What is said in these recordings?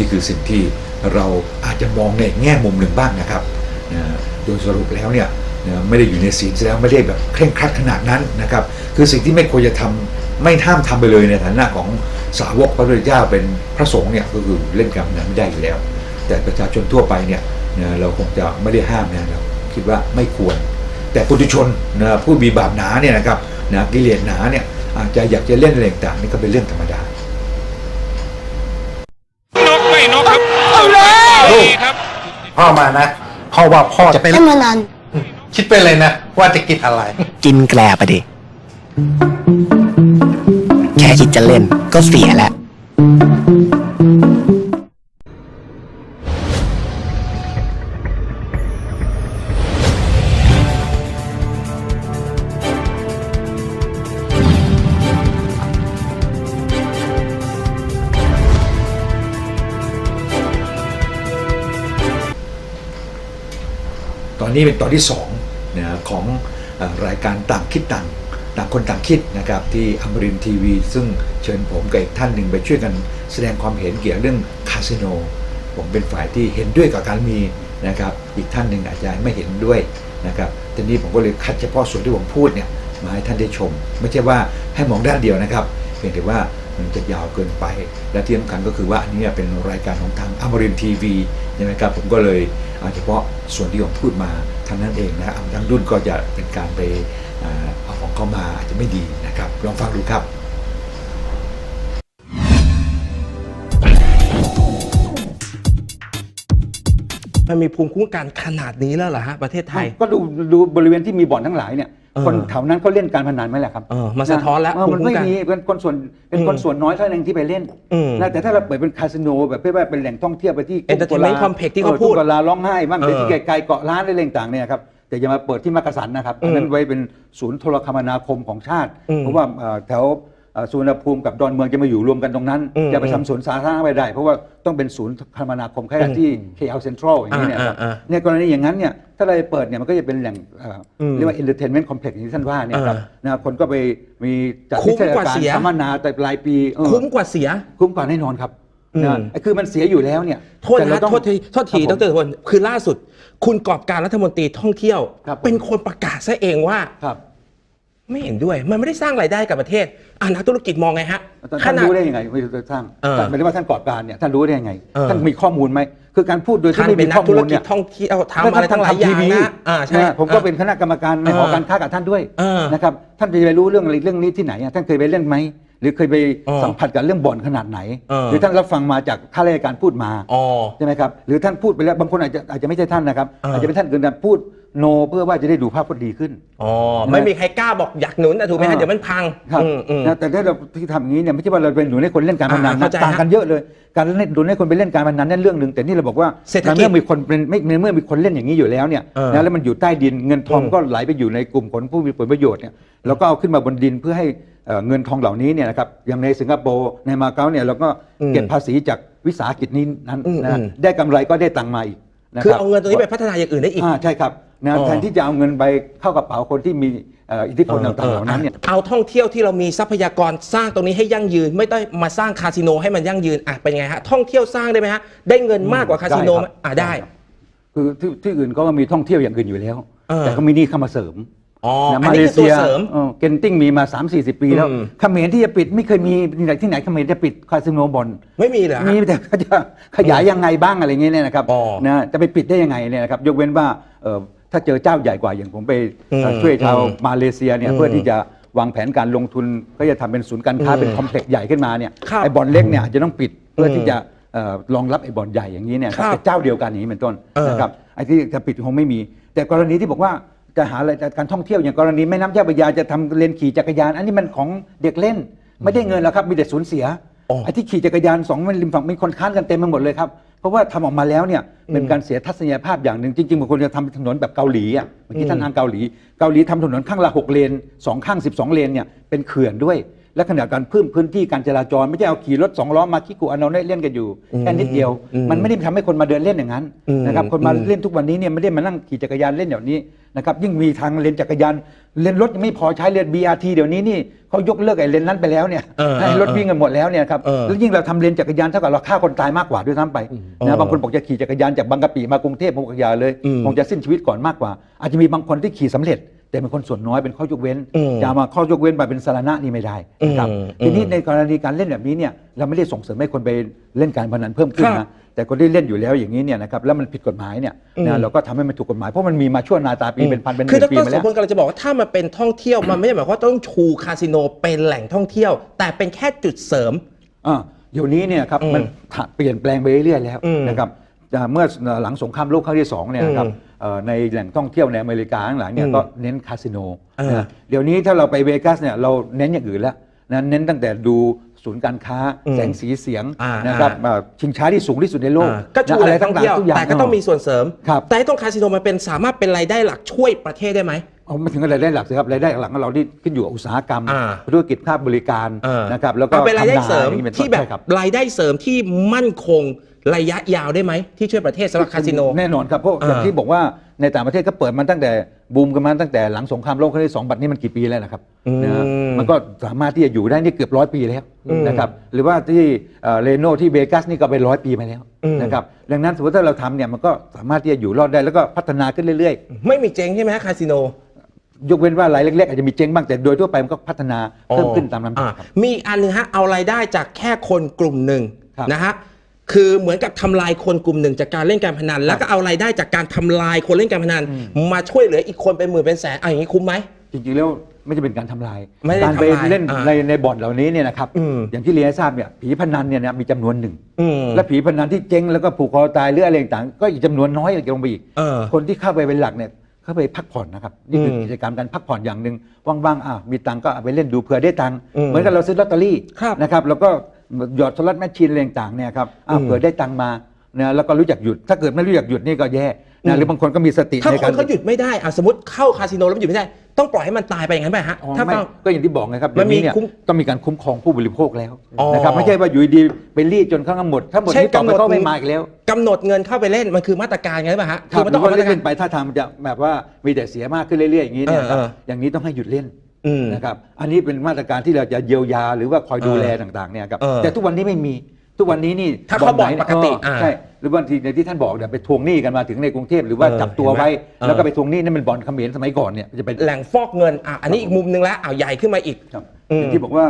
นี่คือสิ่งที่เราอาจจะมองในแง่มุมหนึ่งบ้างนะครับโดยสรุปแล้วเนี่ยไม่ได้อยู่ในศีลแล้วไม่ได้แบบเคร่งครัดขนาดนั้นนะครับ คือสิ่งที่ไม่ควรจะทำไม่ห้ามทำไปเลยในฐานะของสาวกพระพุทธเจ้าเป็นพระสงฆ์เนี่ยก็คือเล่นการพนันไม่ได้อยู่แล้ว แต่ประชาชนทั่วไปเนี่ยเราคงจะไม่ได้ห้ามนะเราคิดว่าไม่ควร แต่ปุถุชนนะผู้มีบาปหนาเนี่ยนะครับนะกิเลสหนาเนี่ยอาจจะอยากจะเล่นอะไรต่างนี่ก็เป็นเรื่องธรรมดา พ่อมานะพ่อว่าพ่อจะไปให้มานานคิดไปเลยนะว่าจะกินอะไร กินแกลบอะดิ แค่คิดจะเล่นก็เสียแล้ว ตอนที่สองนะของรายการต่างคิดต่างต่างคนต่างคิดนะครับที่อมรินทีวี ซึ่งเชิญผมกับอีกท่านหนึ่งไปช่วยกันแสดงความเห็นเกี่ยวกับเรื่องคาสิโน ผมเป็นฝ่ายที่เห็นด้วยกับการมีนะครับอีกท่านหนึ่งอาจจะไม่เห็นด้วยนะครับทีนี้ผมก็เลยคัดเฉพาะส่วนที่ผมพูดเนี่ยมาให้ท่านได้ชม ไม่ใช่ว่าให้มองด้านเดียวนะครับเพียงแต่ว่ามันจะยาวเกินไป และที่สำคัญก็คือว่าอันนี้เป็นรายการของทางอมรินทีวีใช่ไหมครับผมก็เลยเอาเฉพาะส่วนที่ผมพูดมา ท่านั้นเองนะครับทางรุ่นก็จะเป็นการไปอ่าเอาของเข้ามาอาจจะไม่ดีนะครับ ลองฟังดูครับมันมีภูมิคุ้มกันขนาดนี้แล้วเหรอฮะประเทศไทย ก็ดูดูบริเวณที่มีบ่อนทั้งหลายเนี่ยเออ คนแถวนั้นเขาเล่นการพนันไหมล่ะครับเออมันสะท้อนแล้วเมันภูมิคุ้ไม่มกันมีเป็นคนส่วนเป็นคนอืมส่วนน้อยเท่านั้นที่ไปเล่นอืมนะแต่ถ้าเราเปิดเป็นคาสิโนแบบเพื่อว่าเป็นแหล่งท่องเที่ยวไปที่ Entertainment ทุ่งกุล complex ที่เขาพูดออทุ่งกุลาร้องไห้บ้างเออไปที่ไกลๆเกาะล้านอะไรต่างๆเนี่ยครับแต่อย่ามาเปิดที่มักกะสันนะครับอันนั้นอืมไว้เป็นศูนย์โทรคมนาคมของชาติอืมเพราะว่าเอ่อแถวเอ่อสุวรรณภูมิกับดอนเมืองจะมาอยู่รวมกันตรงนั้นอืมจะไปทำสวนสาธารณะไม่ได้ เพราะว่าต้องเป็นศูนย์คมนาคมแค่ที่ KL Central อย่างนี้เนี่ยครับอ่าอ่าอ่าเนี่ยกรณีอย่างนั้นเนี่ยถ้าเราไปเปิดเนี่ยมันก็จะเป็นแหล่งเอ่ออมเรียกว่า entertainment complex อย่างที่ท่านว่าเนี่ยครับอ่านะคนก็ไปมีจัดคุ้นิมทรรศกว่าการเสีย สัมมนาแต่ปลายปีเออ คุ้มกว่าเสีย คุ้มกว่าแน่นอนครับอืม นะไอ้คือมันเสียอยู่แล้วเนี่ยโทษแต่เรานะต้องโทษทีโทษทีคดรับผมรพลคือล่าสุด คุณกอบการรัฐมนตรีท่องเที่ยว ครับผมเป็นคนประกาศซะเองว่า ครับ ไม่เห็นด้วย มันไม่ได้สร้างรายได้กับประเทศอ่านักธุรกิจมองไงฮะท่านขท่านนาด รู้ได้ยังไงไม่รู้จะสร้างเออท่านหมายถึงว่าท่านกอบการเนี่ยท่านรู้ได้ยังไง เออ ท่านมีข้อมูลไหมคือการพูดโดยที่ท่านไม่เป็มีนนัข้อกธุมูรลกิเนี่จยท่องเที่ยวทำอะไรทั้งหลายอย่างนะอ่าใช่ นะผมก็เป็นคณะกรรมการในหอการค้ากับท่านด้วยเออนะครับท่านจะไปรู้เรื่องอะไรเรื่องนี้ที่ไหนอะท่านเคยไปเล่นไหมหรือเคยไปเออสัมผัสกับเรื่องบ่อนขนาดไหน เออ หรือท่านรับฟังมาจากข้าราชการพูดมา อ๋อ ใช่ไหมครับหรือท่านพูดไปแล้วบางคนอาจจะอาจจะไม่ใช่ท่านนะครับ เออออาจจะเป็นท่านเกินการพูด โนเพื่อว่าจะได้ดูภาพพจน์ดีขึ้น อ๋อไม่มีใครกล้าบอกอยากหนุนนะถูกไหมฮะอ่า เดี๋ยวมันพังครับอืมอืม นะแต่ถ้าเราที่ทำอย่างนี้เนี่ยไม่ใช่ว่าเราเป็นหนุนให้คนเล่นการพนันอ่านะเข้าใจต่างกันเยอะเลย การเล่นหนุนให้คนไปเล่นการพนันนั่นเรื่องหนึ่งแต่นี่เราบอกว่าเศรษฐกิจในเมื่อมีคนเป็นไม่ในเมื่อมีคนเล่นอย่างนี้อยู่แล้วเนี่ยเออนะแล้วมันอยู่ใต้ดินเงินทองอืมก็ไหลไปอยู่ในกลุ่มคนผู้มีผลประโยชน์เนี่ยเราก็เอาขึ้นมาบนดินเพื่อให้เอ่อเงินทองเหล่านี้เนี่ยนะครับอย่างในสิงคโปร์ในมาเก๊าเนี่ยเราก็เก็บภาษีจากวิสาหกิจนี้นั้นอืมนะอืม ได้กำไรก็ได้ตังค์มาอีกนะคือรับ เอาเงินตรงนี้ไปพัฒนาอย่างอื่นได้อีก อ่าใช่ครับ นะอ๋อแทนที่จะเอาเงินไปเข้ากระเป๋าคนที่มีเอ่ออิทธิพลต่างๆเหล่านั้นเนี่ย เอาท่องเที่ยวที่เรามีทรัพยากรสร้างตรงนี้ให้ยั่งยืน ไม่ต้องมาสร้างคาสิโนให้มันยั่งยืนอะเป็นไงฮะท่องเที่ยวสร้างได้ไหมฮะได้เงินมากกว่าคาสิโนไหมได้ครับอะได้ครับคือที่ที่อื่นก็มีท่องเที่ยวอย่างอื่นอยู่แล้ว เออ แต่ก็มีนี่เข้ามาเสริมอ๋อนะอันนี้คือตัวเสริมออเกนติ้งมีมา 3 4 0 ปีแล้วอืม เขมรที่จะปิดไม่เคยมีที่ไหนที่ไหนเขมรจะปิดคาสิโนบอลไม่มีเหรอฮะ มีแต่เขาจะขยายยังไงบ้างอะไรเงี้ยเนี่ยนะครับอ๋อ นะจะไปปิดได้ยังไงเนี่ยนะครับยกเว้นว่าเอ่อ ถ้าเจอเจ้าใหญ่กว่าอย่างผมไปเอ่ออืมช่วยชาวอืมมาเลเซียเนี่ยอืมเพื่อที่จะวางแผนการลงทุนก็จะทำเป็นศูนย์การค้าอืมเป็นคอมเพล็กซ์ใหญ่ขึ้นมาเนี่ยครับไอ้บอลเล็กเนี่ยอาจจะต้องปิดเพื่ออมที่จะเอ่อรองรับไอ้บอลใหญ่อย่างนี้เนี่ยครับครับแต่เจ้าเดียวกันอย่างนี้เป็นต้นเออนะครับไอ้ที่จะปิดคงไม่มี แต่กรณีที่บอกว่าจะหาอะไรการท่องเที่ยวอย่างกรณีแม่น้ำเจ้าพระยาจะทำเลนขี่จักรยาน อันนี้มันของเด็กเล่น ไม่ได้เงินแล้วครับมีแต่สูญเสียอ๋อไอ้ที่ขี่จักรยานสองริมฝั่งมีคนค้านกันเต็มไปหมดเลยครับ เพราะว่าทำออกมาแล้วเนี่ยเป็นการเสียทัศนียภาพอย่างหนึ่งจริงๆบางคนจะทำถนนแบบเกาหลีอะเมื่อกี้ท่านอ้างเกาหลี เกาหลีทำถนนข้างละหกเลนสองข้าง 12 เลนเนี่ยเป็นเขื่อนด้วย และขณะการเพิ่มพื้นที่การจราจรไม่ใช่เอาขี่รถสองล้อมาคิกุอันนเล่นกันอยู่แค่นิดเดียวอืมมันไม่ได้ทำให้คนมาเดินเล่นอย่างนั้นอืมนะครับคนมาอืมเล่นทุกวันนี้เนี่ยไม่ได้มานั่งขี่จักรยานเล่นอย่างนี้ นะครับยิ่งมีทางเลนจักรยานเลนรถยังไม่พอใช้เลน BRT เดี๋ยวนี้นี่เขายกเลิกไอ้เลนนั้นไปแล้วเนี่ยเออให้รถวิ่งกันหมดแล้วเนี่ยครับเออแล้วยิ่งเราทำเลนจักรยานเท่ากับเราฆ่าคนตายมากกว่าด้วยซ้ำไปเอนะอบางคนบอกจะขี่จักรยานจากบางกะปิมากรุงเทพผมบอกอย่าเลยอืม คงจะสิ้นชีวิตก่อนมากกว่า อาจจะมีบางคนที่ขี่สำเร็จ แต่เป็นคนส่วนน้อยเป็นข้อยกเว้นอืมจะเอามาข้อยกเว้นมาเป็นสาระนี่ไม่ได้นะครับอืม ทีนี้อืมในกรณีการเล่นแบบนี้เนี่ยเราไม่ได้ส่งเสริมให้คนไปเล่นการพนันเพิ่มขึ้นครันะบ แต่คนที่เล่นอยู่แล้วอย่างนี้เนี่ยนะครับแล้วมันผิดกฎหมายเนี่ยอืมนะเราก็ทำให้มันถูกกฎหมายเพราะมันมีมาชั่วนาตาปีเป็นพันเป็นหคือมื่ดนปีรมาโสแล้วพลกำลังจะบอกว่าถ้ามันเป็นท่องเที่ยวมันไม่ได้หมายความว่าต้องชูคาสิโนเป็นแหล่งท่องเที่ยว แต่เป็นแค่จุดเสริม อ่าเดี๋ยวนี้เนี่ยครับอืมมันเปลี่ยนแปลงไปเรื่อยๆแล้วอืมนะครับอ่าเมื่อหลังสงครามโลกครั้งที่สองเนี่ยนะครับอืมเอ่อในแหล่งท่องเที่ยวในอเมริกาข้างหลังเนี่ยอืมก็เน้นคาสิโนอ่านะเดี๋ยวนี้ถ้าเราไปเวกัสเนี่ยเราเน้นอย่างอื่นแล้วนะเน้นตั้งแต่ดู ศูนย์การค้าอืมแสงสีเสียงอ่านะครับอ่าอ่าชิงช้าที่สูงที่สุดในโลกอ่าก็ชูนะแหไรล่งท่องเที่ยวทุกอย่างแต่ก็ต้องมีส่วนเสริม ครับ แต่ให้ตรงคาสิโนมันเป็นสามารถเป็นรายได้หลักช่วยประเทศได้ไหม เอาไม่ถึงรายได้หลักสิครับรายได้หลักของเราที่ขึ้นอยู่กับอุตสาหกรรมอ่า ธุรกิจภาคบริการเออนะครับแล้วก็เอาเป็นรายได้ทำนเสริมอย่างนี้ป็นต้นที่แบบใช่ครับ รายได้เสริมที่มั่นคง ระยะยาวได้ไหมที่ช่วยประเทศสำหรับคาสิโน แน่นอนครับเพราะอ่าอย่างที่บอกว่าในต่างประเทศก็เปิดมาตั้งแต่บูมกันมาตั้งแต่หลังสงครามโลกครั้งที่สองบัดนี้มันกี่ปีแล้วนะครับอืมนะฮะมันก็สามารถที่จะอยู่ได้นี่เกือบร้อยปีแล้วอืมนะครับหรือว่าที่เรโนที่เบกัสนี่ก็เป็นร้อยปีมาแล้วอืมนะครับดังนั้นสมมติถ้าเราทำเนี่ยมันก็สามารถที่จะอยู่รอดได้แล้วก็พัฒนาขึ้นเรื่อยไม่มีเจ๊งใช่ไหมฮะคาสิโนๆยกเว้นว่ารายเล็กๆอาจจะมีเจ๊งบ้างแต่โดยทั่วไปมันก็พัฒนาเพิ่มขึ้นตามลำดับอ่ครับมีอีกอันหนึ่งฮะเอารายได้จากแค่คนกลุ่มหนึ่งครับนะฮะ คือเหมือนกับทำลายคนกลุ่มหนึ่งจากการเล่นการพนัน แล้วก็เอารายได้จากการทำลายคนเล่นการพนัน มาช่วยเหลืออีกคนเป็นหมื่นเป็นแสนอะอย่างนี้คุ้มไหมจริงๆแล้วไม่จะเป็นการทำลายไม่ได้การไปทำลายเล่นอ่าในในบ่อนเหล่านี้เนี่ยนะครับอืมอย่างที่เรียนให้ทราบเนี่ยผีพนันเนี่ยนะมีจำนวนหนึ่งอืมและผีพนันที่เจ๊งแล้วก็ผูกคอตายหรืออะไรต่างๆก็อีกจำนวนน้อยลงไปอีกเออคนที่เข้าไปเป็นหลักเนี่ยเข้าไปพักผ่อนนะครับนี่คืออมกิจกรรมการพักผ่อนอย่างหนึ่งว่างๆอะมีตังค์ก็เอาไปเล่นดูเผื่อได้ตังค์อืมเหมือนกับเราซื้อลอตเตอรี่ครับนะครับแล้วก็ หยอดสล็อตแมชชีนอะไรต่างๆเนี่ยครับอะอืมเผื่อได้ตังค์มานะแล้วก็รู้จักหยุด ถ้าเกิดไม่รู้จักหยุดนี่ก็แย่อืนะมหรือบางคนก็มีสติถ้าในคการ นเขาหยุดไม่ได้อะสมมติเข้าคาสิโนแล้วมันหยุดไม่ได้ ต้องปล่อยให้มันตายไปอย่างนั้นไปฮะอ๋อถ้าไม่ต้อง ก็อย่างที่บอกไงครับมันมีเดี๋ยวเนี่ยคุ้มต้องมีการคุ้มครองผู้บริโภคแล้วอ๋อ นะครับไม่ใช่ว่าอยู่ดีๆไปรีดจนเขาทั้งหมด ถ้าหมดใช่นี้ต่อไปกำหนดก็ไม่มาอีกแล้วกำหนดเงินเข้าไปเล่นมันคือมาตรการไงป่ะฮะครับมันหต้รือองออกว่ามาตรการเล่นๆไปถ้าทางมันจะแบบว่ามีแต่เสียมากขึ้นเรื่อยๆอย่างนี้เนี่ยครับเออเออ อย่างนี้ต้องให้หยุดเล่น อืม นะครับ อันนี้เป็นมาตรการที่เราจะเยียวยาหรือว่าคอยดูแลเออต่างๆเนี่ยครับ เออแต่ทุกวันนี้ไม่มี ทุกวันนี้นี่ถ้าเขาบอกไหนปกติเอออ่าใช่ หรือบางทีอย่างที่ท่านบอกเนี่ยไปทวงหนี้กันมาถึงในกรุงเทพหรือว่าเออจับตัวเห็นไหมไว้เออ แล้วก็ไปทวงหนี้นั่นเป็นบ่อนเขมรสมัยก่อนเนี่ยจะเป็น แหล่งฟอกเงินอะอันนี้อีกมุมหนึงแล้วอ่าใหญ่ขึ้นมาอีก ครับอืมอย่างที่บอกว่า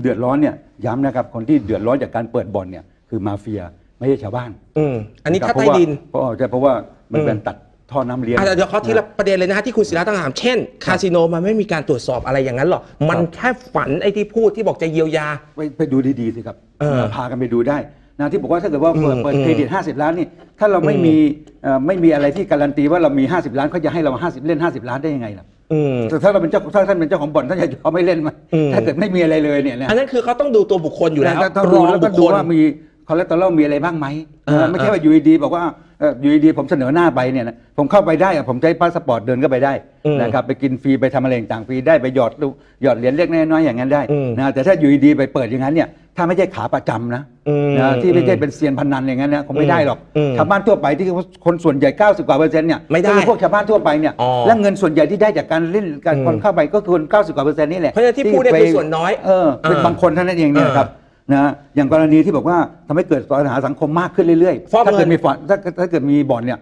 เดือดร้อนเนี่ยย้ำนะครับคนที่เดือดร้อนจากการเปิดบ่อนเนี่ยคือมาเฟียไม่ใช่ชาวบ้านอืมอันนี้ะคถ้ารับใต้ดิน เพราะว่าเพราะว่าเพราะว่ามันอืมเป็นตัด ท่อน้ำเลี้ยง อะเดี๋ยวเขาทีละประเด็นเลยนะฮะที่คุณศิระตั้งคำถามเช่นคาสิโนมันไม่มีการตรวจสอบอะไรอย่างนั้นหรอกมันแค่ฝันไอ้ที่พูดที่บอกจะเยียวยา ไปไปดูดีๆสิครับเออพากันไปดูได้นะที่บอกว่าถ้าเกิดว่าเปิดอืมเปิดอืมเครดิต 50 ล้านนี่ถ้าเราไม่อืมมีเอ่อไม่มีอะไรที่การันตีว่าเรามี 50 ล้านเขาจะให้เรา 50 เล่น 50 ล้านได้ยังไงล่ะอืมแต่ถ้าเราเป็นเจ้าถ้าท่านเป็นเจ้าของบ่อนท่านจะเขาไม่เล่นไหมอืม ถ้าเกิดไม่มีอะไรเลยเนี่ยนะอันนั้นคือเขาต้องดูตัวบุคคลอยู่แล้วต้องรดูองแล้วบุก็คดูคลว่ามีคอเลสเตอรอลมีอะไรบ้างไหมเออไม่ใช่ว่าอยู่ดีๆบอกว่า เอ่ออยู่ดีๆผมเสนอหน้าไปเนี่ยนะผมเข้าไปได้อะผมใช้พาสปอร์ตเดินก็ไปได้อืมนะครับไปกินฟรีไปทำอะไรต่างๆฟรีได้ไปหยอดลูกหยอดเหรียญเล็กน้อยๆอย่างนั้นได้อืม นะแต่ถ้าอยู่ดีๆไปเปิดอย่างนั้นเนี่ยถ้าไม่ใช่ขาประจำนะ อืม นะที่ไม่ใช่เป็นเซียนพนันอย่างนั้นนะคงไม่ได้หรอกอืมชาวบ้านทั่วไปที่คนส่วนใหญ่ 90 กว่าเปอร์เซ็นต์เนี่ยไม่ได้ก็คือพวกชาวบ้านทั่วไปเนี่ยอ๋อและเงินส่วนใหญ่ที่ได้จากการเล่นการอืมคนเข้าไปก็คือคน90 กว่าเปอร์เซ็นต์นี่แหละเพราะฉะนั้นที่พูดเนี่ยไปคือส่วนน้อยเออเป็นอ่าบางคนเท่านั้นเองเนี่ยครับ นะอย่างกรณีที่บอกว่าทำให้เกิดปัญหาสังคมมากขึ้นเรื่อยฟอกๆถ้าเกิดเงินมีฝอนถ้าถ้าเกิดมีบ่อนเนี่ย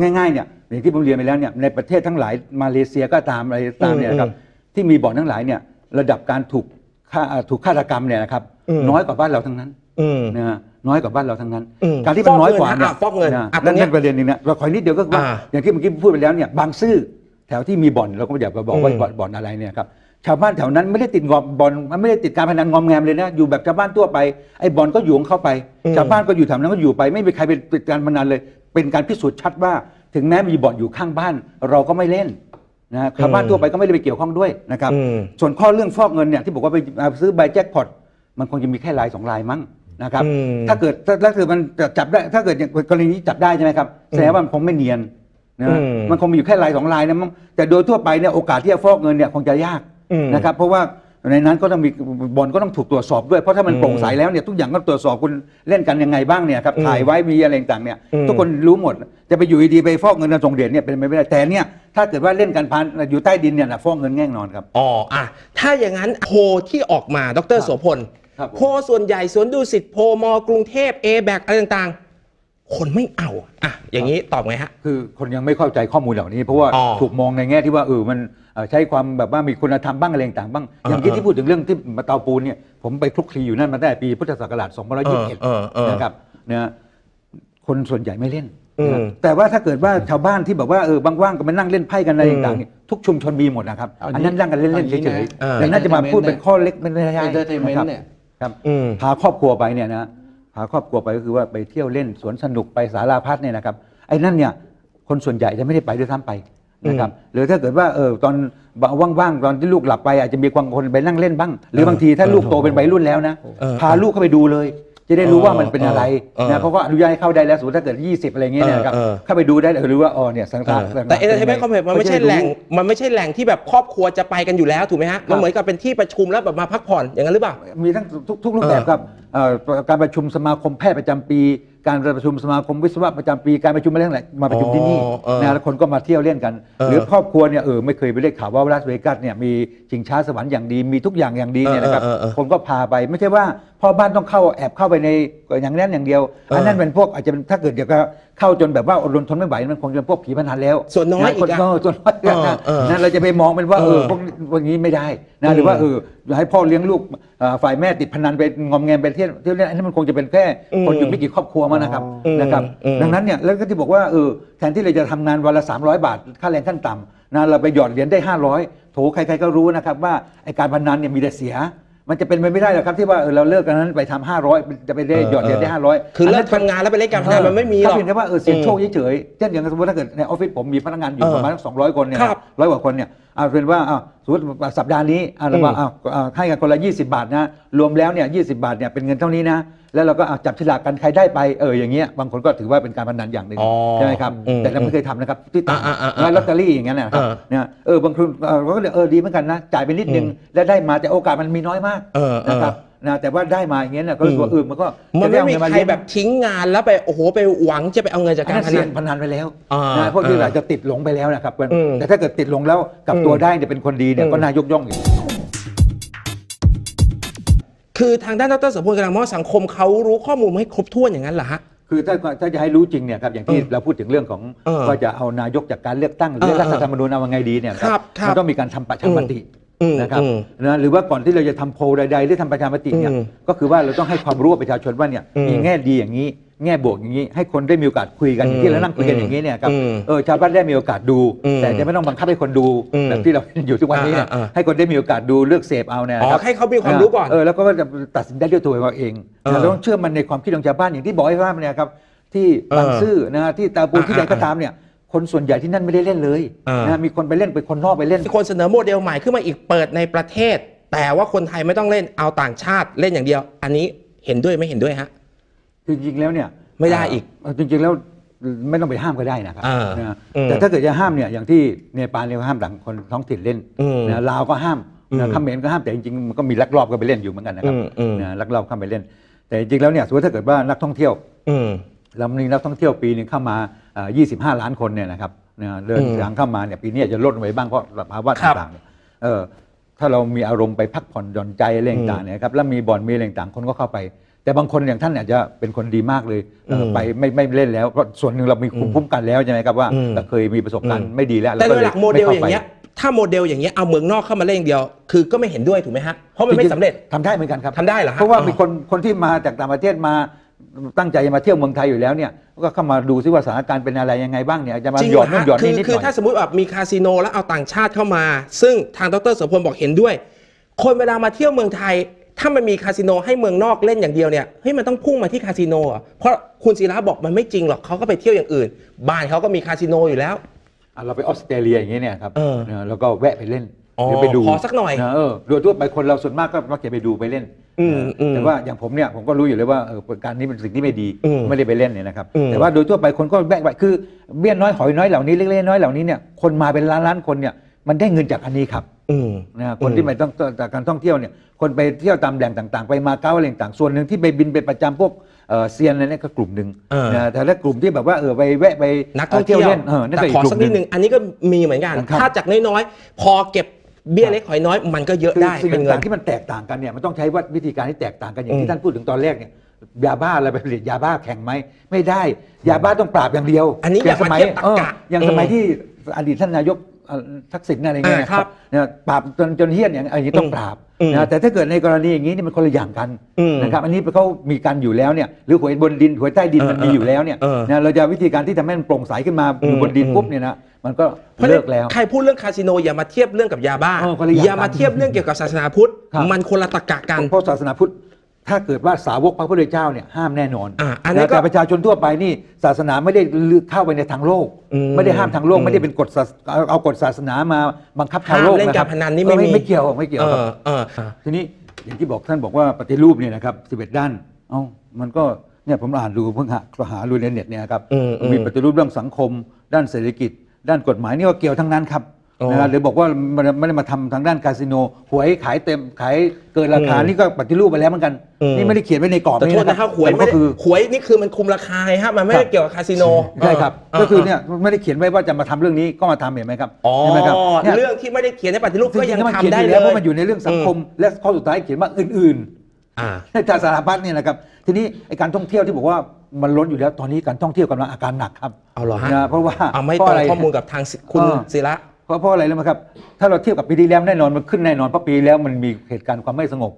ง่ายๆเนี่ยอย่างที่ผมเรียนไปแล้วเนี่ยในประเทศทั้งหลายมาเลเซียก็ตามอะไรตามเนี่ยนะครับที่มีบ่อนทั้งหลายเนี่ยระดับการถูกฆ่าอ่าถูกฆาตกรรมเนี่ยนะครับอืม น้อยกว่าบ้านเราทั้งนั้น อืม นะฮะน้อยกว่าบ้านเราทั้งนั้น อืมการที่มันน้อยกว่าเนี่ยฟอกเงินอะฟอกเงินนะอะตรนั่งนเนี้ยนั่นประเด็นหนึงนะเราขอนิดเดียวก็คือว่าอ่าอย่างที่เมื่อกี้พูดไปแล้วเนี่ยบางซื่อแถวที่มีบ่อนเราก็ไม่อยากจะบอกว่าอืมบ่อนบ่อนอะไรเนี่ยครับ ชาวบ้านแถวนั้นไม่ได้ติดงอมบ่อนมันไม่ได้ติดการพนันงอมแงมเลยนะอยู่แบบชาวบ้านทั่วไปไอ้บ่อนก็อยู่ของเข้าไปอืม ชาวบ้านก็อยู่แถวนั้นก็อยู่ไป ไม่มีใครเป็นติดการพนันเลย เป็นการพิสูจน์ชัดว่า ถึงแม้มีบ่อนอยู่ข้างบ้าน เราก็ไม่เล่นนะชาวบ้านทั่วไปก็ไม่ได้ไปเกี่ยวข้องด้วยนะครับ อืม ส่วนข้อเรื่องฟอกเงินเนี่ยที่บอกว่าไปเอาซื้อใบแจ็คพอตมันคงจะมีแค่รายสองรายมั้งนะครับอืมถ้าเกิดถ้าถ้าเกิดมันจะจับได้ถ้าเกิดอย่างกรณีนี้จับได้ใช่ไหมครับแสดงว่ามันคงไม่เนียนนะอืม มันคงมีอยู่แค่รายสองรายนะมั้งแต่โดยทั่วไปเนี่ยโอกาสที่จะฟอกเงินเนี่ยคงจะยาก อืม นะครับเพราะว่าในนั้นก็ต้องมีบอลก็ต้องถูกตรวจสอบด้วยเพราะถ้ามันอืมโปร่งใสแล้วเนี่ยทุกอย่างก็ตรวจสอบคุณเล่นกันยังไงบ้างเนี่ยครับอืมถ่ายไว้มีอะไรต่างๆเนี่ยอืม ทุกคนรู้หมดจะไปอยู่ดีๆไปฟอกเงินส่งเหรียญเนี่ยเป็นไปไม่ได้แต่เนี่ยถ้าเกิดว่าเล่นกันพันอยู่ใต้ดินเนี่ยนะฟอกเงินแน่นอนครับ อ๋ออะถ้าอย่างนั้นโพลที่ออกมาดรโสพลครับผม โพลส่วนใหญ่สวนดูสิตโพลมกรุงเทพเอแบกอะไรต่างๆ คนไม่เอาอะอะอย่างนี้ตอบไงฮะ คือคนยังไม่เข้าใจข้อมูลเหล่านี้ เพราะว่าอ๋อถูกมองในแง่ที่ว่าเออมัน เอ่อใช้ความแบบว่ามีคุณธรรมบ้างอะไรต่างๆบ้างอ่าอย่างที่อ่าที่พูดถึงเรื่องที่มาเตาปูนเนี่ยผมไปคลุกคลีอยู่นั่นมาตั้งแต่ปีพุทธศักราชเออเออ2521นะครับนะคนส่วนใหญ่ไม่เล่นอืมนะแต่ว่าถ้าเกิดว่าชาวบ้านที่แบบว่าเออบางว่างก็มานั่งเล่นไพ่กันอะไรอืมต่างๆเนี่ยทุกชุมชนมีหมดนะครับเอาอันนั้นนั่งกันเล่นเอาๆอย่างเฉนี้ยนะเออๆแต่น่าจะมาพูดเป็นข้อเล็กไม่ได้ Entertainment นะครับเนี่ย ครับอืม พาครอบครัวไปเนี่ยนะพาครอบครัวไปก็คือว่าไปเที่ยวเล่นสวนสนุกไปสาราพัฒน์เนี่ยนะครับไอ้นั่นเนี่ยคนส่วนใหญ่จะไม่ได้ไปด้วยซ้ำไป นะครับหรือถ้าเกิดว่าเออตอนว่างๆตอนที่ลูกหลับไปอาจจะมีความคนไปนั่งเล่นบ้าง หรือบางทีถ้าลูกโตเป็นวัยรุ่นแล้วนะเออพาลูกเข้าไปดูเลย จะได้รู้ว่ามันเป็นอะไรเออนะเขาก็อนุญาตให้เข้าได้แล้วสมมติถ้าเกิด 20 อะไรเงี้ยเนยนะครับเออเออเข้าไปดูได้เลยรู้ว่าอ๋อเนี่ยสังเอขารอแต่เอเตอร์เทนเมนต์คอมเพล็กซ์มันไม่ใช่แหล่งมันไม่ใช่แหล่งที่แบบครอบครัวจะไปกันอยู่แล้วถูกไหมฮะมันเหมือนกับเป็นที่ประชุมแล้วแบบมาพักผ่อนอย่างนั้นหรือเปล่ามีทั้งทุกทุกรูปแบบครับเอ่อการประชุมสมาคมแพทย์ประจำปี การประชุมสมาคมวิศวะประจำปีการประชุมอะไรทั้งหลายมาประชุมที่นี่อ๋อเออนะแล้วคนก็มาเที่ยวเล่นกัน เออหรือครอบครัวเนี่ยเออไม่เคยไปได้ข่าวว่าลาสเวกัสเนี่ยมีชิงช้าสวรรค์อย่างดีมีทุกอย่างอย่างดีเนี่ยนะครับเออเออเออคนก็พาไปไม่ใช่ว่าพ่อบ้านต้องเข้าแอบเข้าไปในอย่างนั้นอย่างเดียว อันนั้นเป็นพวกอาจจะเป็นถ้าเกิดเดี๋ยวก็เข้าจนแบบว่าอดรนทนไม่ไหวมันคงจะเป็นพวกผีพนันแล้วส่วนน้อยอีกอะะคนส่วนน้อยอีกอะนะเออเออนะเราจะไปมองเป็นว่าเออเออพวกพวกนี้ไม่ได้นะหรือว่าเออให้พ่อเลี้ยงลูกเอ่อฝ่ายแม่ติดพนันไปงอมแงมไปเที่ยวเที่ยวเล่นอันนี้มันคงจะเป็นแค่คนอยู่ไม่กี่ครอบครัวมั้งนะครับอืมนะครับอืมดังนั้นเนี่ยแล้วก็ที่บอกว่าเออแทนที่เราจะทำงานวันละ 300 บาท ค่าแรงขั้นต่ำนะเราไปหยอดเหรียญได้ 500โถใครๆก็รู้นะครับว่าไอการพนันเนี่ยมีแต่เสีย มันจะเป็นไปไม่ได้หรอกครับที่ว่าเออเราเลิกกันนั้นไปทำ500จะไปได้หยอดเหรียญได้500คือเลิกทำงานแล้วไปเล่นการพนันมันไม่มีหรอกถ้าเพียงแต่ว่าเออเสี่ยงโชคเฉยๆเช่นอย่างสมมติถ้าเกิดในออฟฟิศผมมีพนักงานอยู่เออประมาณสองร้อยคนเนี่ยครับร้อยกว่าคนเนี่ยเอาเป็นว่าอ้าวสมมติสัปดาห์นี้อะเราว่าอืมอ้าวอ่าให้กันคนละ 20 บาทนะ รวมแล้วเนี่ยยีบาทเนี่ยเป็นเงินเท่านี้นะ แล้วเราก็อะจับฉลากกันใครได้ไปเอออย่างเงี้ยบางคนก็ถือว่าเป็นการพนันอย่างหนึ่งอ๋อใช่ไหมครับ อืมแต่เราไม่เคยทำนะครับที่ต่างอ่าอ่าอ่าร้านลอตเตอรี่อย่างเงี้ยนะครับเออเนี่ยเออบางคนเออเขาก็เลยเออดีเหมือนกันนะจ่ายไปนิดนึงแล้วได้มาแต่โอกาสมันมีน้อยมากเออเออ นะครับ นะแต่ว่าได้มาอย่างเงี้ยเนี่ยก็รู้สึกว่าเออมันก็มันจะด้ไม่เอามีเงิาใครเลี้ยงแบบทิ้งงานแล้วไปโอ้โหไปหวังจะไปเอาเงินจากอันการนั้นพเสี่นัยนงพนันไปแล้วอ่านะพวกที่อ่าอาจจะติดหลงไปแล้วนะครับอืมแต่ถ้าเกิดติดหลงแล้วกลับอืมตัวได้เนี่ยเป็นคนดีเนี่ยอืมก็น่ายกย่องอยู่คือทางด้านดรสมพลกำลังมองว่าสังคมเขารู้ข้อมูลไม่ครบถ้วนอย่างนั้นเหรอฮะคือถ้าถ้าจะให้รู้จริงเนี่ยครับอย่างที่เออเราพูดถึงเรื่องของเออว่าจะเอานายกจากการเลือกตั้งหรือเออรัฐธรรมนูญเอายังไงดีเนี่ยครับครับมันต้องมีการทำประชามติอืม นะครับอืมนะหรือว่าก่อนที่เราจะทำโพลใดๆหรือทำประชามติเนี่ยอืมก็คือว่าเราต้องให้ความรู้กับประชาชนว่าเนี่ยอืมมีแง่ดีอย่างนี้ แง่บวกอย่างนี้ ให้คนได้มีโอกาสคุยกันอย่างที่เรานั่งคุยกันอย่างนี้เนี่ยครับอืมเออชาวบ้านได้มีโอกาสดูอืมแต่จะไม่ต้องบังคับให้คนดูอืมแบบที่เราอยู่ทุกวันนี้เนี่ยอ่าอ่าอ่าให้คนได้มีโอกาสดูเลือกเสพเอาเนี่ยอ๋อนะครับให้เขามีความรู้ก่อนเออแล้วก็จะตัดสินได้ด้วยตัวเราเองเออเราต้องเชื่อมันในความคิดของชาวบ้านอย่างที่บอกให้ทราบเนี่ยครับที่บางเออซื่อนะที่ตาปูนอ่าที่ใดอ่าก็ตามเนี่ย คนส่วนใหญ่ที่นั่นไม่ได้เล่นเลยเออ นะมีคนไปเล่นเป็นคนนอกไปเล่นมีคนเสนอโมเดลใหม่ขึ้นมาอีกเปิดในประเทศ แต่ว่าคนไทยไม่ต้องเล่นเอาต่างชาติเล่นอย่างเดียว อันนี้เห็นด้วยไม่เห็นด้วยฮะ คือจริงๆแล้วเนี่ยไม่ได้อีกเจริงๆแล้วไม่ต้องไปห้ามก็ได้นะครับเออนะอืมแต่ถ้าเกิดจะห้ามเนี่ยอย่างที่เนปาลเนี่ยเขาห้ามต่างคนท้องถิ่นเล่นอืมนะลาวก็ห้ามอืนะมเขมรก็ห้ามแต่จริงๆมันก็มีลักลอบก็ไปเล่นอยู่เหมือนกันนะครับอืมอืม นะลักลอบเข้าไปเล่น แต่จริงๆแล้วเนี่ยสมมติถ้าเกิดว่านักท่องเที่ยว อืม แล้วมีนักท่องเที่ยวปีหนึงเข้ามาเอ่อ25 ล้านคนเนี่ยนะครับนะเดินอืมทางเข้ามาเนี่ยปีนี้อาจจะลดลงไปบ้างเพราะสภาวะครับต่างๆเนี่ยเออถ้าเรามีอารมณ์ไปพักผ่อนหย่อนใจอะไรต่างๆเนี่ยครับแล้วมีบ่อนมีอะไรต่างๆคนก็เข้าไป แต่บางคนอย่างท่านอาจจะเป็นคนดีมากเลยเอ่ออมไปไม่ไม่เล่นแล้วเพราะส่วนหนึ่งเรามีภูมิคุ้มกันแล้วใช่ไหมครับว่าอืมเราเคยมีประสบการณ์อืมไม่ดีแล้วแต่โดยหลักโมเดลไข้อย่างเงี้ยถ้าโมเดลอย่างเงี้ยเอาเมืองนอกเข้ามาเล่นอย่างเดียว คือก็ไม่เห็นด้วยถูกไหมฮะเพราะมันไม่สำเร็จทำได้เหมือนกันครับทำได้เหรอฮะเพราะว่าอ๋อมีคนคนที่มาจากต่างประเทศมา ตั้งใจจะมาเที่ยวเมืองไทยอยู่แล้วเนี่ยก็เข้ามาดูซิว่าสถานการณ์เป็นอะไรยังไงบ้างเนี่ยจะมาจริงหยอดเหรนู่อนฮะหยอดคืนี่อนิดหคือน่อยถ้าสมมติแบบมีคาสิโนแล้วเอาต่างชาติเข้ามา ซึ่งทางดรโสพลบอกเห็นด้วย คนเวลามาเที่ยวเมืองไทย ถ้ามันมีคาสิโนให้เมืองนอกเล่นอย่างเดียวเนี่ยเฮ้ยมันต้องพุ่งมาที่คาสิโนอะเพราะคุณศิระบอกมันไม่จริงหรอกเขาก็ไปเที่ยวอย่างอื่น บ้านเขาก็มีคาสิโนอยู่แล้ว อะเราไปออสเตรเลียอย่างเงี้ยเนี่ยครับเออเออแล้วก็แวะไปเล่นอ๋อ หรือไปดูขอสักหน่อยะเออโดยทั่วไปคนเราส่วนมากก็มักจะไปดูไปเล่นอืมนะอืมแต่ว่าอย่างผมเนี่ยผมก็รู้อยู่เลยว่าเออการนี้เป็นสิ่งที่ไม่ดีอืมไม่ได้ไปเล่นเนี่ยนะครับอืมแต่ว่าโดยทั่วไปคนก็แวะไปคือเบี้ยน้อยหอยน้อยเหล่านี้เล็กๆน้อยๆเหล่านี้เนี่ยคนมาเป็นล้านล้านๆคนเนี่ยมันได้เงินจากอันนี้ครับอืมนะฮะคนที่ไปต้องจากการท่องเที่ยวเนี่ยคนไปเที่ยวตามแหล่งต่าง ๆ ไปมาเก๊าอะไรต่างๆส่วนหนึ่งที่ไปบินเป็นประจำพวกเอ่อเซียนอะไรเนี่ยก็กลุ่มหนึ่งเออนะแต่ถ้ากลุ่มที่แบบว่าเออไปแวะไปนักท่องเที่ยวเล่นเออนั่นแต่ก็อีขอกกลุ่สักมหนินึ่ดงหนึ่งอันนี้ก็มีเหมือนกันครับถ้าจากน้อยๆพอเก็บ เบี้ยเล็กหอยน้อยมันก็เยอะคือได้สิ่งเป็นเงิต่าน งๆที่มันแตกต่างกันเนี่ยมันต้องใช้ว่าวิธีการที่แตกต่างกันอย่างอืที่ม ท่านพูดถึงตอนแรกเนี่ยยาบ้าอะไรไปผลิตยาบ้าแข่งไหมไม่ได้ ยาบ้าต้องปราบอย่างเดียวอันนี้อย่าสมามัยเทียบตรรกะเอออย่างสมัยอืมที่อดีตท่านนายกเอ่อทักษิณอะไรเงี้ยอ่าครับเนี่ยปราบจนจนเฮี้ยนอย่างอันนี้ต้องปราบอืมนะแต่ถ้าเกิดในกรณีอย่างนี้นี่มันคนละอย่างกันอืมนะครับอันนี้เขามีกันอยู่แล้วเนี่ยหรือหวยบนดินหวยใต้ดินเออมันมีอยู่แล้วเนี่ยเออนะเราจะวิธีการที่ทำให้มันโปร่งใสขึ้นมาอยู่บนดินอืม ปุ๊บเนี่ยนะ มันก็เพราะฉะเลินั้นกแล้ว ใครพูดเรื่องคาสิโนอย่ามาเทียบเรื่องกับยาบ้าเออคนละอย่างอย่ามาเทียบเรื่องเกี่ยวกับศาสนาพุทธครับ มันคนละตะกะกัน เพราะศาสนาพุทธถ้าเกิดว่าสาวกพระพุทธเจ้าเนี่ยห้ามแน่นอนอ่าอันนั้นก็แต่ประชาชนทั่วไปนี่ศาสนาไม่ได้เข้าไปในทางโลก อืมไม่ได้ห้ามทางโลกอืมไม่ได้เป็นกฎศาสเอาเอากฎศาสนามาบังคับชาวห้ามโลกเล่นนะคัการรบพนันนี่ไม่เออมี ไม่เกี่ยวไม่เกี่ยวเอครับ อเออเออ ทีนี้อย่างที่บอกท่านบอกว่าปฏิรูปเนี่ยนะครับ11 ด้าน เอ้ามันก็เนี่ยผมอ่านดูเพิ่งหาหาดูในเน็ตเนี่ยครับอืมอืมมีปฏิรูปเรื่องสังคม ด้านเศรษฐกิจ ด้านกฎหมายนี่ก็เกี่ยวทั้งนั้นครับอ๋อนะครับหรือบอกว่ามันไม่ได้มาทำทางด้านคาสิโนหวยขายเต็มขายเกินราคาอืมนี่ก็ปฏิรูปไปแล้วเหมือนกันอืมนี่ไม่ได้เขียนไว้ในกรอบแต่โทษนะคครัรับบหวยแต่ไม่ก็ได้คือหวยนี่คือมันคุมราคาไงฮะมันไม่ได้เกี่ยวกับคาสิโนใช่ครับเออก็คือเนี่ยไม่ได้เขียนไว้ว่าจะมาทำเรื่องนี้ก็มาทำเห็นไหมครับอ๋อเห็นไหมครับเนี่ยเรื่องที่ไม่ได้เขียนในปฏิรูปก็ยังจริๆมันทำเขียนได้อยู่เลแล้วยเพราะมันอยู่ในเรื่องสังคม และข้อสุดท้ายเขียนว่าอื่นอ่าๆ ในทางสารพัดเนี่ยนะครับ ทีนี้ไอ้การท่องเที่ยวที่บอกว่ามันล้นอยู่แล้วตอนนี้การท่องเที่ยวกำลังอาการหนักครับเอาเหรอฮะนะเพราะว่าเอาไม่เพตรงราะะรข้อมูลกับทางสิคุณเออศิระเพราะเพราะอะไรรู้ไหมครับ ถ้าเราเทียบกับปีที่แล้วแน่นอนมันขึ้นแน่นอนเพราะปีแล้วมันมีเหตุการณ์ความไม่สงบ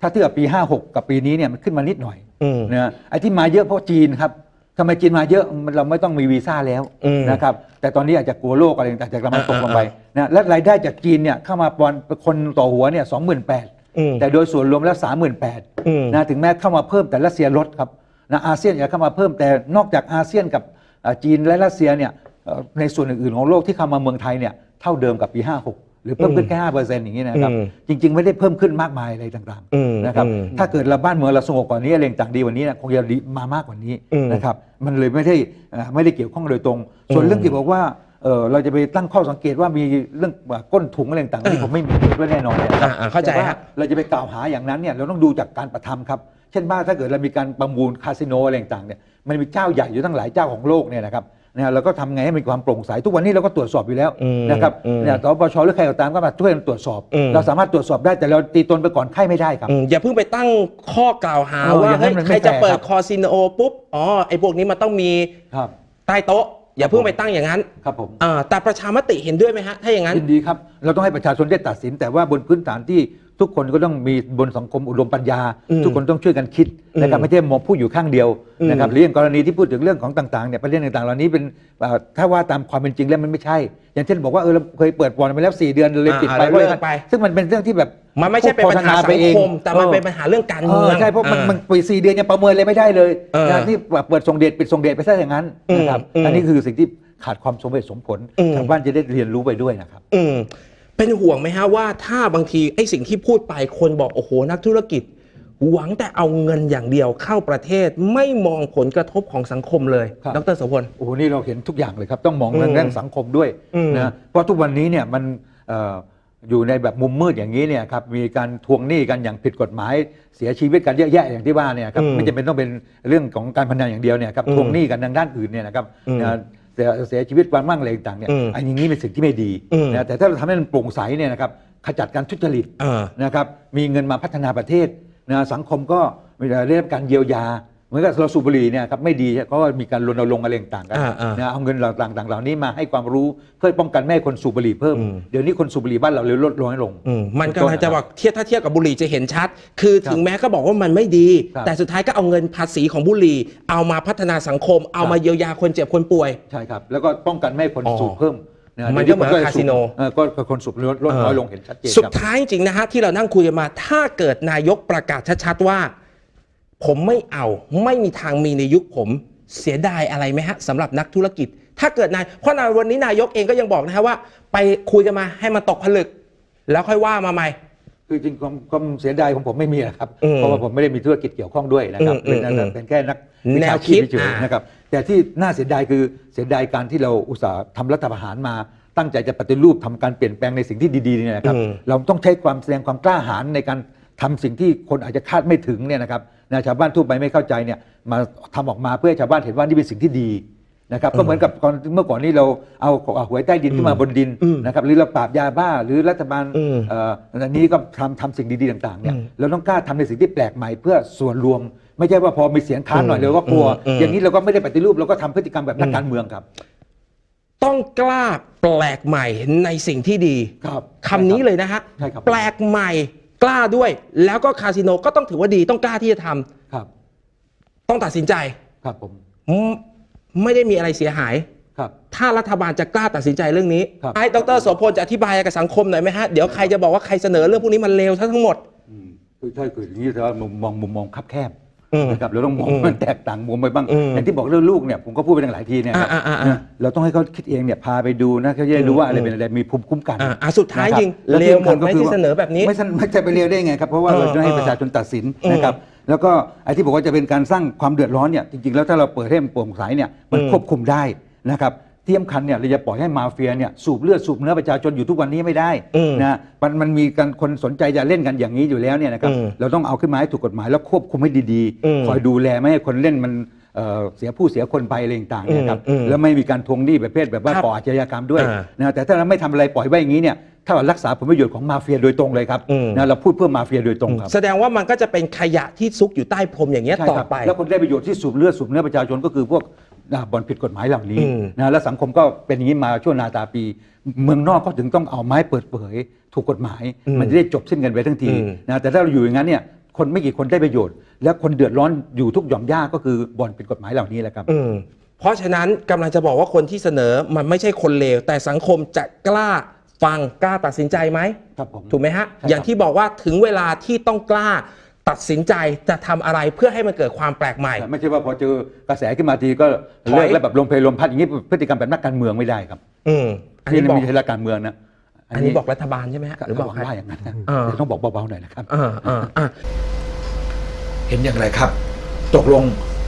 ถ้าเทียบกับปี 56 กับปีนี้เนี่ยมันขึ้นมานิดหน่อยอืมนะไอ้ที่มาเยอะเพราะจีนครับทำไมจีนมาเยอะมันเราไม่ต้องมีวีซ่าแล้วอืมนะครับแต่ตอนนี้อาจจะกลัวโรคอะไรต่างๆจากกำลังตกลงไปอ่านะและรายได้จากจีนเนี่ยเข้ามาปอนคนต่อหัวเนี่ยสองหมื่นแปด อืมแต่โดยส่วนรวมแล้วสามหมื่นแปดอืมนะถึงแม้เข้ามาเพิ่มแต่รัสเซียลดครับนะอาเซียนอยากเข้ามาเพิ่มแต่นอกจากอาเซียนกับเอ่อจีนและรัสเซียเนี่ยเอ่อในส่วนอื่นๆของโลกที่เข้ามาเมืองไทยเนี่ยเท่าเดิมกับปี 56 หรือเพิ่มขึ้นแค่ห้าเปอร์เซ็นต์อย่างนี้นะครับ อืม จริง ๆ ไม่ได้เพิ่มขึ้นมากมายอะไรต่างอืมๆนะครับ อืม ถ้าเกิดเราบ้านเมืองเราสงบกว่านี้อะไรต่างดีกว่านี้นะคงจะดีมามากกว่านี้อืมนะครับ มันเลยไม่ได้เอ่อไม่ได้เกี่ยวข้องโดยตรง ส่วนอืมเรื่องที่บอกว่า เอ่อเราจะไปตั้งข้อสังเกตว่ามีเรื่องก้นถุงอะไรต่างๆที่ผมไม่มีด้วยแน่นอนนะครับอ่าอ่าเข้าใจแต่ว่ฮะเราจะไปกล่าวหาอย่างนั้นเนี่ยเราต้องดูจากการประทำครับ เช่นว่าถ้าเกิดเรามีการประมูลคาสิโนอะไรต่างๆเนี่ยมันมีเจ้าใหญ่อยู่ทั้งหลายเจ้าของโลกเนี่ยนะครับเนี่ยเราก็ทำไงให้มีความโปร่งใสทุกวันนี้เราก็ตรวจสอบอยู่แล้วอืมนะครับอืมเนี่ยสปชหรือใครก็ตามก็มาช่วยกันตรวจสอบ อืม เราสามารถตรวจสอบได้แต่เราตีตนไปก่อนไข้ไม่ได้ครับ อืมอย่าเพิ่งไปตั้งข้อกล่าวหาเออว่าอย่างนั้เฮ้ยนมันใคไม่รจะแฟร์เปิคดรับคอซิโนปุ๊บอ๋อไอ้พวกนี้มันต้องมีครับ ใต้โต๊ะ อย่าเพิ่งไปตั้งอย่างนั้นครับผมอ่าแต่ประชามติเห็นด้วยไหมฮะถ้าอย่างนั้น ยินดีครับ เราต้องให้ประชาชนได้ตัดสินแต่ว่าบนพื้นฐานที่ ทุกคนก็ต้องมีบนสังคมอุดมปัญญาอืมทุกคนต้องช่วยกันคิดนะครับอืมไม่ใช่มองผู้อยู่ข้างเดียวอืมนะครับหรืออย่างกรณีที่พูดถึงเรื่องของต่างๆเนี่ยประเด็นต่างๆเหล่านี้เป็นเอ่อถ้าว่าตามความเป็นจริงแล้วมันไม่ใช่ อย่างเช่นบอกว่าเออเราเคยเปิดบ่อนไปแล้ว 4 เดือนเลยปิดไปอ่าแล้วเลิกไปซึ่งมันเป็นเรื่องที่แบบมันไม่ใช่เป็นปัญหาสัโฆษณไปงเองคมแต่มันเป็นปัญหาเรื่องการเอเมือองใช่เพราะมันอ่มันปีสี่เดือนยังประเมินเลยไม่ได้เลยเออนะนี่เปิดส่งเดชปิดส่งเดชไปซะอย่างนั้นนะครับอืมอันนี้คือสิ่งที่ขาดความสมเหตุสมผลอืมชาวบ้านจะได้เรียนรู้ไปด้วยนะครับอืม เป็นห่วงไหมฮะว่าถ้าบางทีไอ้สิ่งที่พูดไปคนบอกโอ้โหนักธุรกิจ หวังแต่เอาเงินอย่างเดียวเข้าประเทศไม่มองผลกระทบของสังคมเลย ครับ ดรโสพล โอ้โหนี่เราเห็นทุกอย่างเลยครับ ต้องมองอืมเรื่องเรื่องสังคมด้วยอืมนะเพราะทุกวันนี้เนี่ยมันเอ่ออยู่ในแบบมุมมืดอย่างนี้เนี่ยครับมีการทวงหนี้กันอย่างผิดกฎหมาย เสียชีวิตกันเยอะแยะอย่างที่ว่าเนี่ยครับอืมไม่จำเป็นต้องเป็นเรื่องของการพนันอย่างเดียวเนี่ยครับอืมทวงหนี้กันทางด้านอื่นเนี่ยนะครับอืม นะ เสียเสียชีวิตวันมั่งอะไรต่างๆเนี่ยอืมอันนี้เป็นสิ่งที่ไม่ดีอืม นะแต่ถ้าเราทำให้มันโปร่งใสเนี่ยนะครับขจัดการทุจริตอ่านะครับมีเงินมาพัฒนาประเทศนะสังคมก็ได้รับการเยียวยา เหมือนกับเราสูบบุหรี่เนี่ยครับไม่ดีเขาก็มีการรณรงค์อะไรต่างๆกันอ่าอ่านนะเอาเงินต่างๆเหล่านี้มาให้ความรู้เพื่อป้องกันไม่ให้คนสูบบุหรี่เพิ่ม อืม เดี๋ยวนี้คนสูบบุหรี่บ้านเราเลยลดน้อยลง อืมมันถูกำลังจะบอกเทียบถ้าเทียบกับบุหรี่จะเห็นชัด คือครับถึงแม้ก็บอกว่ามันไม่ดี ครับแต่สุดท้ายก็เอาเงินภาษีของบุหรี่ เอามาพัฒนาสังคม เอามาครับ เยียวยาคนเจ็บคนป่วย ใช่ครับ แล้วก็ป้องกันไม่ให้คนอ๋อสูบเพิ่มะมันดี๋ยวก็เหมือนจะคาสิโน เออก็ก็คนสูบลดลดน้อยลงเห็นชัดเจนสุดครับ ท้ายจริงๆนะฮะที่เรานั่งคุยกันมา ถ้าเกิดนายกประกาศชัดๆว่า ผมไม่เอาไม่มีทางมีในยุคผมเสียดายอะไรไหมฮะสำหรับนักธุรกิจ ถ้าเกิดนายเพราะในวันนี้นายกเองก็ยังบอกนะฮะว่า ไปคุยกันมาให้มันตกผลึก แล้วค่อยว่ามาใหม่ คือจริงๆความความเสียดายของผมไม่มีนะครับ อืมเพราะว่าผมไม่ได้มีธุรกิจเกี่ยวข้องด้วยนะครับอืมเป็นอืมเป็นแค่นักวิแนชาวชีคิพดเฉยอ่าๆนะครับ แต่ที่น่าเสียดายคือเสียดายการที่เราอุตส่าห์ทำรัฐประหารมา ตั้งใจจะปฏิรูปทำการเปลี่ยนแปลงในสิ่งที่ดีๆเนี่ยนะครับ อืม เราต้องใช้ความแสดงความกล้าหาญในการ ทำสิ่งที่คนอาจจะคาดไม่ถึงเนี่ยนะครับนะชาวบ้านทั่วไปไม่เข้าใจเนี่ยมาทำออกมาเพื่อให้ชาวบ้านเห็นว่านี่เป็นสิ่งที่ดีนะครับก็เหมือนกับก่อนเมื่อก่อนนี้เราเอาเอาหวยใต้ดินขึ้นมาบนดินอืมนะครับหรือเราปราบยาบ้า หรือรัฐบาลอืมเอ่ออันนี้ก็ทำทำสิ่งดีๆต่างๆเนี่ยอืมเราต้องกล้าทำในสิ่งที่แปลกใหม่เพื่อส่วนรวม ไม่ใช่ว่าพอมีเสียงค้านหน่อยอืมเราก็กลัวอืมอย่างนี้เราก็ไม่ได้ปฏิรูปเราก็ทำพฤติกรรมแบบนักอืมการเมืองครับ ต้องกล้าแปลกใหม่ในสิ่งที่ดีครับคำนี้เลยนะฮะใช่ครับแปลกใหม่ กล้าด้วย แล้วก็คาสิโนก็ต้องถือว่าดีต้องกล้าที่จะทำครับ ต้องตัดสินใจครับผม อืมไม่ได้มีอะไรเสียหาย ครับ ถ้ารัฐบาลจะกล้าตัดสินใจเรื่องนี้ ครับ ให้ดรโสพลจะอธิบายกับสังคมหน่อยไหมฮะ เดี๋ยวใครจะบอกว่าใครเสนอเรื่องพวกนี้มันเลวทั้งหมด อืมคือถ้าเกิดอย่างนี้แต่ว่ามุมมองมุมมองคับแคบอืม นะครับเราต้องมองอืมมันแตกต่างมุมไปบ้างอืมอย่างที่บอกเรื่องลูกเนี่ยผมก็พูดไปตั้งหลายทีเนี่ยครับอ่าอ่าอ่านะเราต้องให้เขาคิดเองเนี่ยพาไปดูนะเขาจะได้รู้ว่าอะไรเป็นอะไรมีภูมิคุ้มกันอ่าอ่าสุดท้ายนะครับจริงแะเลวหมดไหมที่สำคัญก็คืที่เสนอแบบนี้ไม่ใช่ไม่ใช่ไปเลวได้ไงครับเพราะว่าเออเราจะให้เออประชาชนตัดสินอืมนะครับแล้วก็ไอ้ที่บอกว่าจะเป็นการสร้างความเดือดร้อนเนี่ยจริงๆแล้วถ้าเราเปิดให้มันโปร่งใสเนี่ยมันอืมควบคุมได้นะครับ ที่สำคัญเนี่ยเราจะปล่อยให้มาเฟียเนี่ยสูบเลือดสูบเนื้อประชาชนอยู่ทุกวันนี้ไม่ได้อืมนะมันมันมีการคนสนใจจะเล่นกันอย่างนี้อยู่แล้วเนี่ยนะครับอืมเราต้องเอาขึ้นมาให้ถูกกฎหมายแล้วควบคุมให้ดีอืมๆคอยดูแลไม่ให้คนเล่นมันเอ่อเสียผู้เสียคนไปอะไรต่างๆเนี่ยครับอืมอืมแล้วไม่มีการทวงหนี้ประเภทแบบว่าครับก่ออาชญากรรมด้วยอ่านะแต่ถ้าเราไม่ทำอะไรปล่อยไว้อย่างนี้เนี่ยถ้าเรารักษาผลประโยชน์ของมาเฟียโดยตรงเลยครับอืม นะเราพูดเพื่อมาเฟียโดยตรงครับ แสดงว่ามันก็จะเป็นขยะที่ซุกอยู่ใต้พรมอย่างเงี้ยใช่ต่อครับไป แล้วคนได้ประโยชน์ที่สูบเลือดสูบเนื้อประชาชนก็คือพวกอ่า บ่อนผิดกฎหมายเหล่านี้อืมนะแล้วสังคมก็เป็นอย่างนี้มาชั่วนาตาปี เมืองนอกก็ถึงต้องเอาไม้เปิดเผย ถูกกฎหมายอืมมันจะได้จบสิ้นกันไปทั้งทีอืมนะแต่ถ้าเราอยู่อย่างนั้นเนี่ยคนไม่กี่คนได้ประโยชน์ และคนเดือดร้อนอยู่ทุกหย่อมย่าก็คือบ่อนผิดกฎหมายเหล่านี้แหละครับอืมเพราะฉะนั้นกำลังจะบอกว่าคนที่เสนอมันไม่ใช่คนเลวแต่สังคมจะกล้าฟังกล้าตัดสินใจไหมครับผมถูกไหมฮะใช่ครับอย่างที่บอกว่าถึงเวลาที่ต้องกล้า ตัดสินใจจะทำอะไรเพื่อให้มันเกิดความแปลกใหม่ ไม่ใช่ว่าพอเจอกระแสขึ้นมาทีก็ถอย เลิกแล้วแบบลมเพลลมพัดอย่างนี้พฤติกรรมแบบนักการเมืองไม่ได้ครับอืมอันนี่นี้บอกไม่ใช่นักการเมืองนะอันนี้บอกรัฐบาลใช่ไหมฮะหรือบอกหใคร ว่าอย่างนั้นนะอ่าเดี๋ยวต้องบอกเบาๆหน่อยนะครับ อ่าอ่าอ่า เห็นอย่างไรครับ ตกลง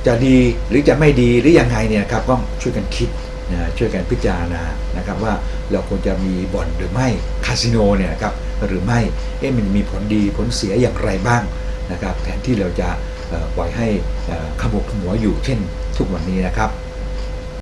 จะดีหรือจะไม่ดีหรือยังไงเนี่ยครับก็ช่วยกันคิดนะช่วยกันพิจารณานะครับว่าเราควรจะมีบ่อนหรือไม่คาสิโนเนี่ยนะครับหรือไม่เอ๊ะมันมีผลดีผลเสียอย่างไรบ้าง นะครับแทนที่เราจะปล่อยให้ขบกขมัวอยู่เช่นทุกวันนี้นะครับ